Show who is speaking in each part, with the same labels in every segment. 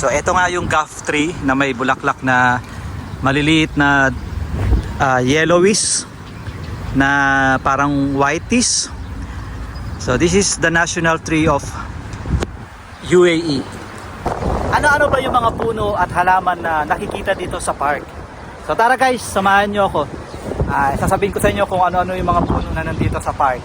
Speaker 1: So ito nga yung gaff tree na may bulaklak na maliliit na ah, yellowish na parang whitish. So this is the national tree of UAE. Ano-ano ba yung mga puno at halaman na nakikita dito sa park? So tara guys, samahan nyo ako. Ah, sasabihin ko sa inyo kung ano-ano yung mga puno na nandito sa park.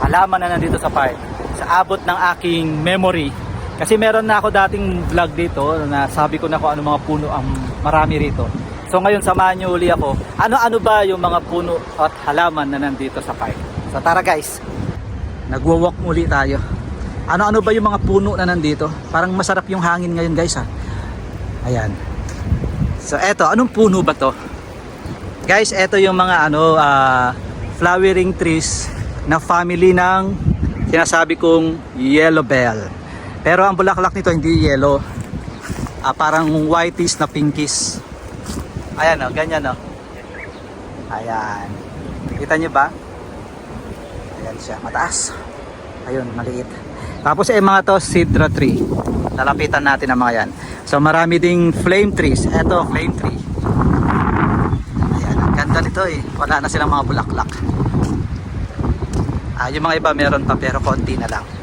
Speaker 1: Halaman na nandito sa park. Sa abot ng aking memory. Kasi meron na ako dating vlog dito na sabi ko na kung ano mga puno ang marami rito. So ngayon samahan nyo uli ako. Ano-ano ba yung mga puno at halaman na nandito sa park? So tara guys. Nagwo-walk muli tayo. Ano-ano ba yung mga puno na nandito? Parang masarap yung hangin ngayon guys ha. Ayan. So eto, anong puno ba to? Guys, eto yung mga ano ah, flowering trees na family ng sinasabi kong yellow bell. Pero ang bulaklak nito hindi yellow. Ah, parang whitish na pinkish. Ayan oh, ganyan oh. Ayan. Kita nyo ba? Ayan siya, mataas. Ayun, maliit. Tapos eh mga to, cedra tree. Lalapitan natin ang mga yan. So marami ding flame trees. Eto, flame tree. Ayan, ang ganda nito eh. Wala na silang mga bulaklak. Ah, yung mga iba meron pa pero konti na lang.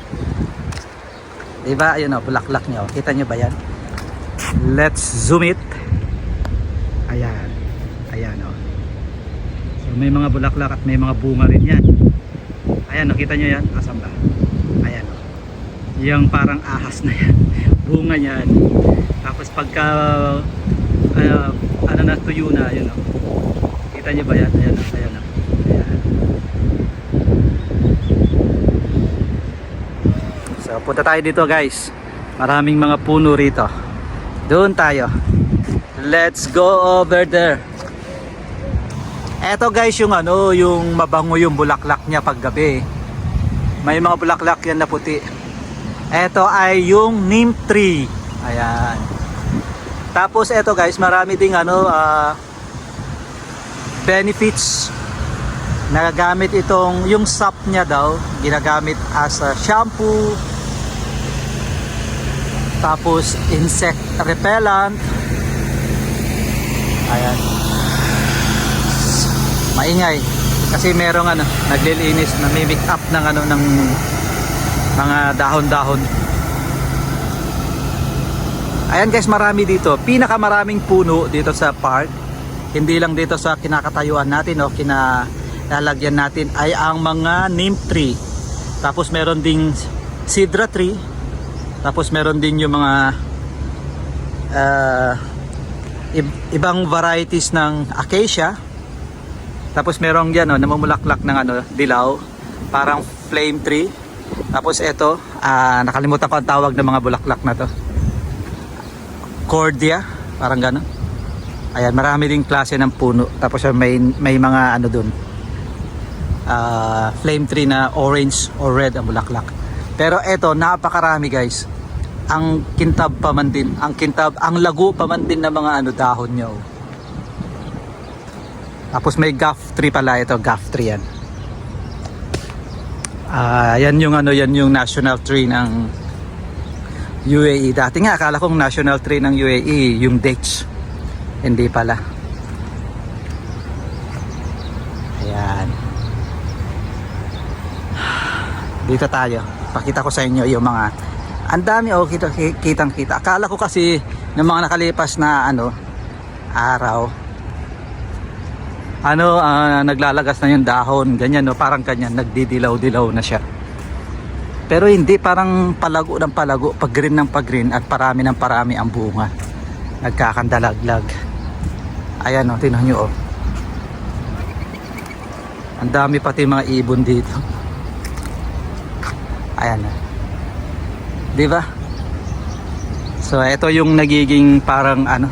Speaker 1: Diba? Ayun o, bulaklak nyo. Kita nyo ba yan? Let's zoom it. Ayan. Ayan o. So may mga bulaklak at may mga bunga rin yan. Ayan, nakita nyo yan? Asan ba? Ayan o. Yung parang ahas na yan. Bunga yan. Tapos pagka ah, ano na tuyo na, yun o. Kita nyo ba yan? Ayan o. Ayan. So punta tayo dito guys. Maraming mga puno rito. Doon tayo. Let's go over there. Eto guys yung ano, yung mabango yung bulaklak niya paggabi. May mga bulaklak yan na puti. Eto ay yung neem tree. Ayan. Tapos eto guys, marami ding ano ah, benefits nagagamit itong yung sap niya daw ginagamit as a shampoo tapos insect repellent. Ayan. Maingay. Kasi merong ano naglilinis na mimic up ng ano ng mga dahon-dahon. Ayan guys marami dito. Pinakamaraming puno dito sa park. Hindi lang dito sa kinakatayuan natin o kina lalagyan natin ay ang mga neem tree. Tapos meron ding cedra tree tapos meron din yung mga ib- ibang varieties ng acacia. Tapos merong yan oh, namumulaklak ng ano, dilaw. Parang flame tree. Tapos ito ah, nakalimutan ko ang tawag ng mga bulaklak na to. Cordia parang gano'n ayan marami ding klase ng puno. Tapos may, may mga ano dun ah, flame tree na orange or red ang bulaklak. Pero eto, napakarami guys. Ang kintab pa man din, ang kintab, ang lago pa man din ng mga ano dahon niya. Tapos may gaff tree pala ito, gaff tree yan. Ah, yan yung ano, yan yung national tree ng UAE. Dati nga akala kong national tree ng UAE yung dates. Hindi pala. Ayan. dito tayo pakita ko sa inyo yung mga ang dami oh kita, kitang kita akala ko kasi ng mga nakalipas na ano araw ano ah, naglalagas na yung dahon ganyan no? Parang ganyan nagdidilaw-dilaw na siya. Pero hindi parang palago ng palago pag green ng pag green at parami ng parami ang bunga. Nagkakandalaglag. Ayan oh tingnan nyo oh. Ang dami pati mga ibon dito. Ayan na. 'Di ba? So ito yung nagiging parang ano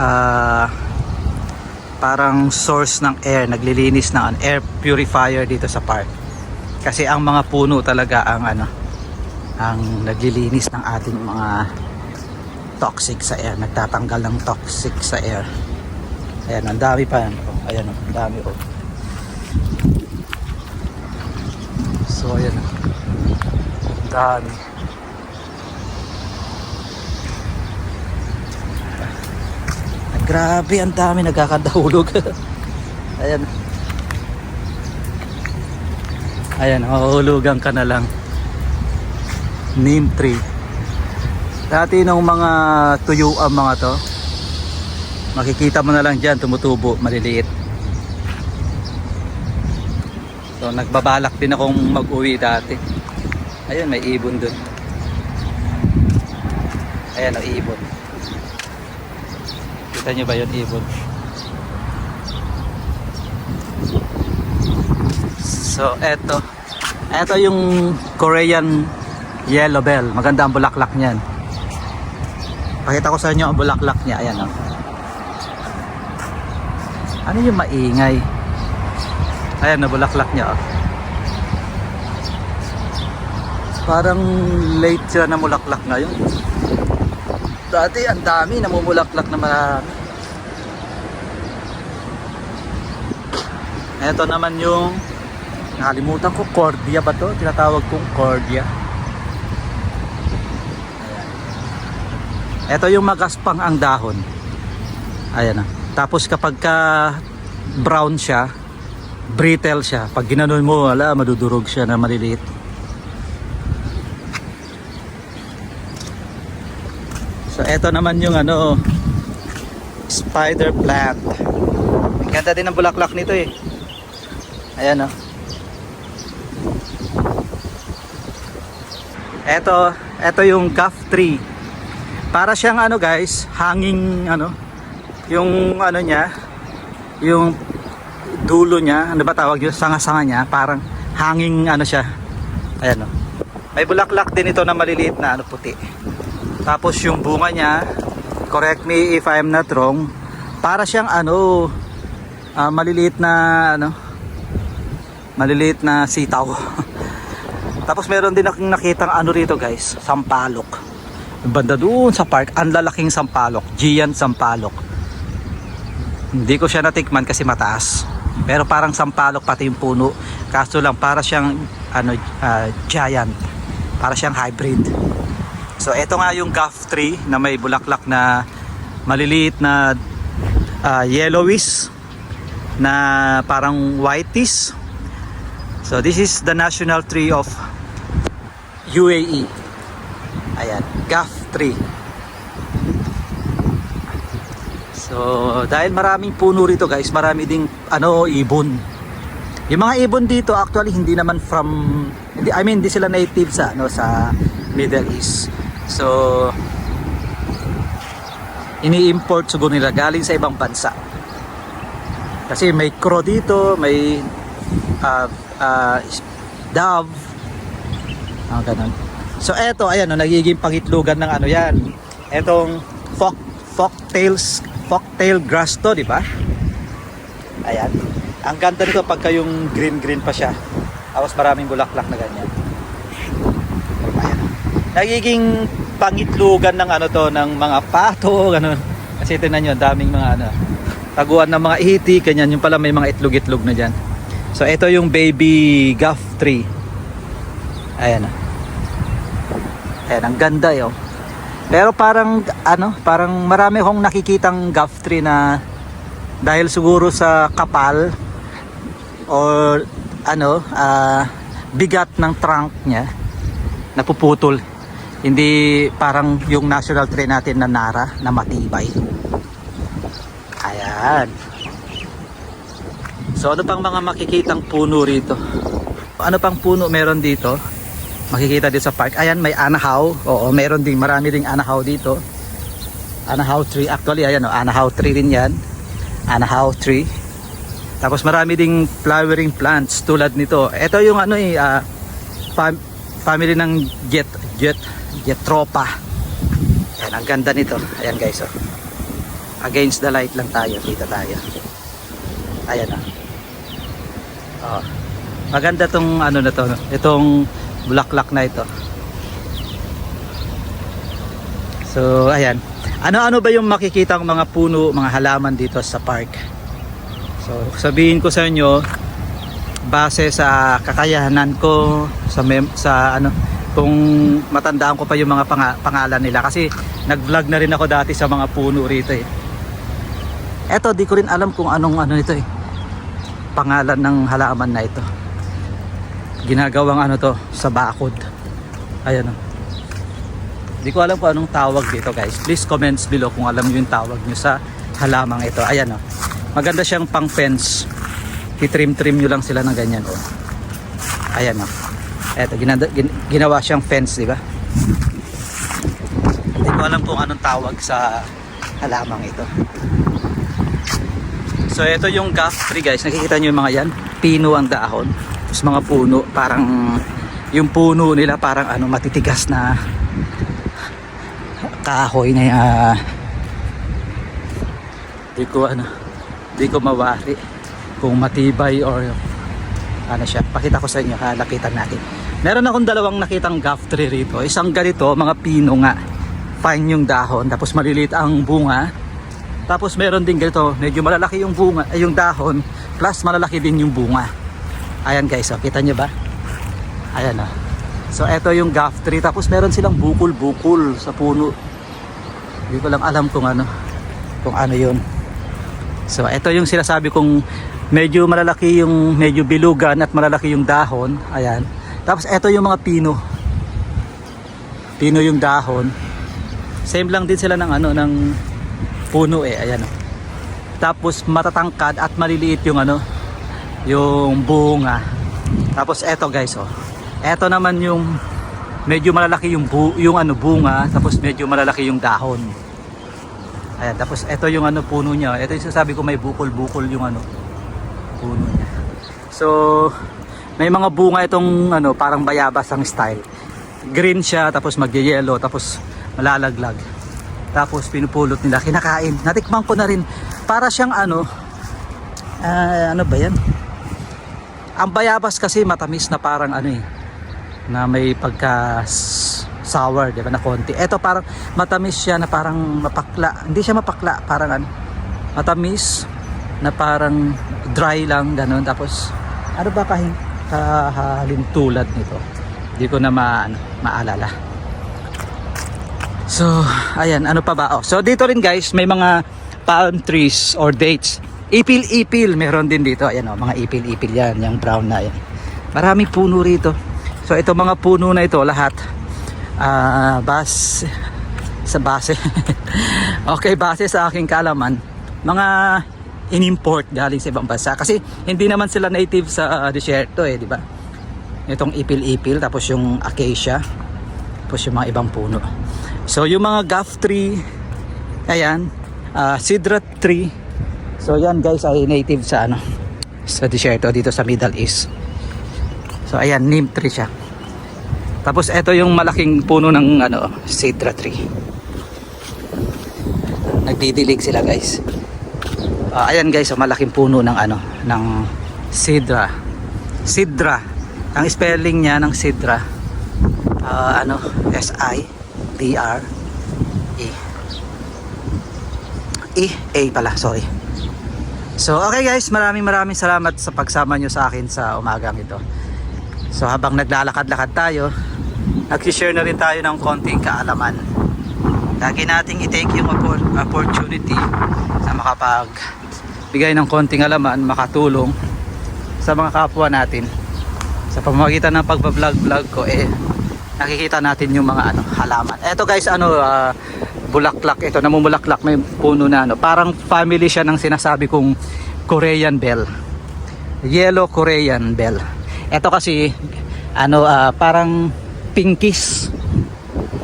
Speaker 1: ah parang source ng air, naglilinis ng air purifier dito sa park. Kasi ang mga puno talaga ang ano ang naglilinis ng ating mga toxic sa air, nagtatanggal ng toxic sa air. Ayan, ang dami pa yan. Ayan, ang dami oh. So ayan dami grabe ang dami nagkakadahulog. Ayan. Ayan mahuhulugan ka na lang. Neem tree dati nung mga tuyo ang mga to makikita mo na lang dyan tumutubo maliliit. So nagbabalak din akong mag uwi dati. Ayun, may ibon dun. Ayan, ang ibon. Kita nyo ba yun, ibon? So, eto. Eto yung Korean yellow bell. Maganda ang bulaklak niyan. Pakita ko sa inyo ang bulaklak niya. Ayan, oh. Ano yung maingay? Ayan, na bulaklak niya, oh. Parang late siya na mulaklak ngayon. Dati ang dami namumulaklak na marami. Ito naman yung nakalimutan ko, cordia ba to? Tinatawag kong cordia. Ayan. Ito yung magaspang ang dahon. Ayan na. Tapos kapag ka brown siya, brittle siya. Pag ginanon mo, wala, madudurog siya na maliliit. So eto naman yung ano spider plant. Ang ganda din ng bulaklak nito eh. Ayan oh. Eto, eto yung gaff tree. Para siyang ano guys, hanging ano, yung ano niya, yung dulo niya, ano ba tawag yun, sanga-sanga niya, parang hanging ano siya. Ayan oh. May bulaklak din ito na maliliit na ano puti. Tapos yung bunga niya, correct me if I'm not wrong, para siyang ano, ah, maliliit na ano, maliliit na sitaw. Tapos meron din akong nakitang ano rito guys, sampalok. Banda doon sa park, ang lalaking sampalok, giant sampalok. Hindi ko siya natikman kasi mataas. Pero parang sampalok pati yung puno. Kaso lang para siyang ano ah, giant. Para siyang hybrid. So ito nga yung gaff tree na may bulaklak na maliliit na ah, yellowish na parang whitish. So this is the national tree of UAE. Ayan, gaff tree. So dahil maraming puno rito guys, marami ding ano ibon. Yung mga ibon dito actually hindi naman from hindi I mean hindi sila native sa no sa Middle East. So ini-import siguro nila galing sa ibang bansa. Kasi may crow dito, may uh, uh, dove. Ah, ganun. So eto, ayan, no, nagiging pangitlugan ng ano yan. Etong folk, folk tails, folk tail grass to, di ba? Ayan. Ang ganda nito pagka yung green-green pa siya. Tapos maraming bulaklak na ganyan. Ayan. Nagiging pangitlugan ng ano to, ng mga pato, ganun. Kasi tinan nyo, daming mga ano, taguan ng mga ihiti, ganyan. Yung pala may mga itlog-itlog na dyan. So ito yung baby gaff tree. Ayan. Ayan, ang ganda yun. Pero parang ano, parang marami akong nakikitang gaff tree na dahil siguro sa kapal or ano, ah, bigat ng trunk niya napuputol. Hindi parang yung national tree natin na nara na matibay. Ayan. So ano pang mga makikitang puno rito? Ano pang puno meron dito? Makikita dito sa park. Ayan, may anahaw. Oo, meron ding marami ding anahaw dito. Anahaw tree. Actually, ayan, oh, anahaw tree din yan. Anahaw tree. Tapos marami ding flowering plants tulad nito. Ito yung ano eh, fam- family ng jet, jet, jet tropa. Ayan, ang ganda nito. Ayan guys, oh. Against the light lang tayo. Kita tayo. Ayan ah. Oh. Maganda tong ano na to, itong bulaklak na ito. So, ayan. Ano-ano ba yung makikita ng mga puno, mga halaman dito sa park? So, sabihin ko sa inyo, base sa kakayahanan ko sa mem sa ano kung matandaan ko pa yung mga panga- pangalan nila kasi nag-vlog na rin ako dati sa mga puno rito eh. Eto, di ko rin alam kung anong ano nito eh. Pangalan ng halaman na ito. Ginagawang ano to sa bakod. Ayan o. Di ko alam kung anong tawag dito guys. Please comments below kung alam nyo yung tawag nyo sa halamang ito. Ayan o. Maganda siyang pang fence. I-trim-trim nyo lang sila ng ganyan o. Ayan o. Eto, ginada, gin- ginawa siyang fence, di ba? Hindi ko alam kung anong tawag sa halamang ito. So ito yung gaff tree guys. Nakikita nyo yung mga yan? Pino ang dahon. Tapos mga puno, parang yung puno nila parang ano matitigas na kahoy na uh, di ko ano di ko mawari kung matibay or ano siya pakita ko sa inyo ha lakitan natin. Meron akong dalawang nakitang gaff tree rito. Isang ganito mga pino nga. Fine yung dahon tapos maliliit ang bunga. Tapos meron din ganito medyo malalaki yung bunga ay yung dahon plus malalaki din yung bunga. Ayan guys oh, kita nyo ba? Ayan oh. so eto yung gaff tree tapos meron silang bukol-bukol sa puno. Hindi ko lang alam kung ano kung ano yun. So eto yung sinasabi kong medyo malalaki yung medyo bilugan at malalaki yung dahon. Ayan. Tapos eto yung mga pino. Pino yung dahon. Same lang din sila ng ano ng puno eh. Ayan. Oh. tapos matatangkad at maliliit yung ano yung bunga. Tapos eto guys oh. Eto naman yung medyo malalaki yung bu yung ano bunga. Tapos medyo malalaki yung dahon. Ayan tapos eto yung ano puno niya. Ito yung sasabi ko may bukol-bukol yung ano puno niya. So may mga bunga itong ano parang bayabas ang style. Green siya tapos magye-yellow tapos malalaglag. Tapos pinupulot nila kinakain. Natikman ko na rin. Para siyang ano ah, ano ba yan? Ang bayabas kasi matamis na parang ano eh na may pagka sour, di ba, na konti. Ito parang matamis siya na parang mapakla. Hindi siya mapakla, parang ano, matamis na parang dry lang, ganun. Tapos, ano ba kahin, kahalintulad nito? Hindi ko na ma, ano, maalala. So, ayan, ano pa ba? Oh, so, dito rin guys, may mga palm trees or dates. Ipil-ipil, meron din dito. Ayan o, mga ipil-ipil yan, yung brown na yan. Maraming puno rito. So ito mga puno na ito lahat ah bas sa base. okay, base sa aking kalaman, mga in-import galing sa ibang bansa kasi hindi naman sila native sa uh, desierto eh, di ba? Itong ipil-ipil tapos yung acacia tapos yung mga ibang puno. So yung mga gaff tree ayan, ah, sidra tree. So yan guys ay native sa ano sa desierto dito sa Middle East. So ayan, neem tree siya. Tapos ito yung malaking puno ng ano, cedra tree. Nagdidilig sila, guys. Ah, ayan guys, so malaking puno ng ano, ng cedra. Cedra. Ang spelling niya ng cedra ah, ano, S I D R E. E A pala, sorry. So okay guys, maraming maraming salamat sa pagsama nyo sa akin sa umagang ito. So habang naglalakad-lakad tayo, nag-share na rin tayo ng konting kaalaman. Lagi nating i-take yung oppor- opportunity na makapag bigay ng konting alaman, makatulong sa mga kapwa natin. Sa pamamagitan ng pagbablog-vlog ko, eh, nakikita natin yung mga ano, halaman. Eto guys, ano, ah, bulaklak ito, namumulaklak, may puno na ano. Parang family siya ng sinasabi kong Korean bell. Yellow Korean bell. Ito kasi ano ah, parang pinkish.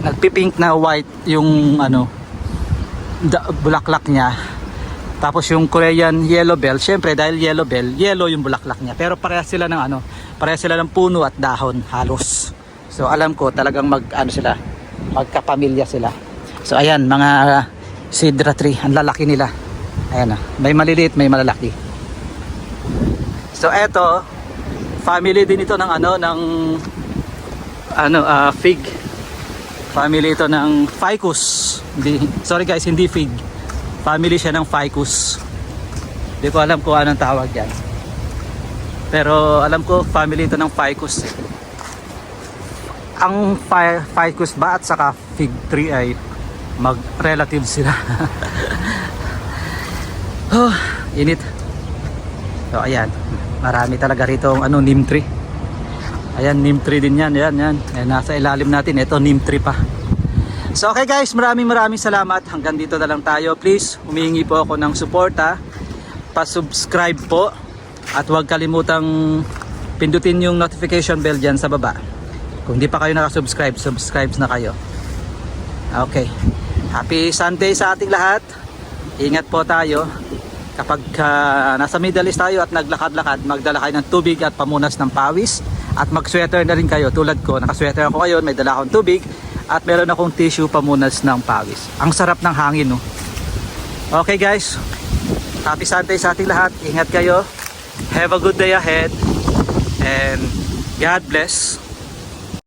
Speaker 1: Nagpipink na white yung ano da- bulaklak niya. Tapos yung Korean yellow bell, syempre dahil yellow bell, yellow yung bulaklak niya. Pero parehas sila ng ano, parehas sila ng puno at dahon halos. So alam ko talagang mag ano sila, magkapamilya sila. So ayan, mga cedra tree, ang lalaki nila. Ayan ah, may maliliit, may malalaki. So eto, family din ito ng ano ng ano ah, fig. Family ito ng ficus. Hindi, sorry guys, hindi fig. Family siya ng ficus. Hindi ko alam kung anong tawag yan. Pero alam ko family ito ng ficus. Eh. Ang fi- ficus ba at saka fig tree ay mag-relative sila. Oh, init. So ayan, marami talaga rito ang ano, neem tree. Ayan, neem tree din yan. Ayan, yan. Ayan, nasa ilalim natin. Ito, neem tree pa. So okay guys, maraming maraming salamat. Hanggang dito na lang tayo. Please, humihingi po ako ng suporta. Pa-subscribe po. At huwag kalimutang pindutin yung notification bell dyan sa baba. Kung di pa kayo nakasubscribe, subscribe na kayo. Okay. Happy Sunday sa ating lahat. Ingat po tayo. Kapag ah, nasa Middle East tayo at naglakad-lakad, magdala kayo ng tubig at pamunas ng pawis. At mag-sweater na rin kayo tulad ko. Nakasweater ako ngayon, may dala akong tubig. At meron akong tissue pamunas ng pawis. Ang sarap ng hangin, no? Okay guys. Happy Sunday sa ating lahat. Ingat kayo. Have a good day ahead. And God bless.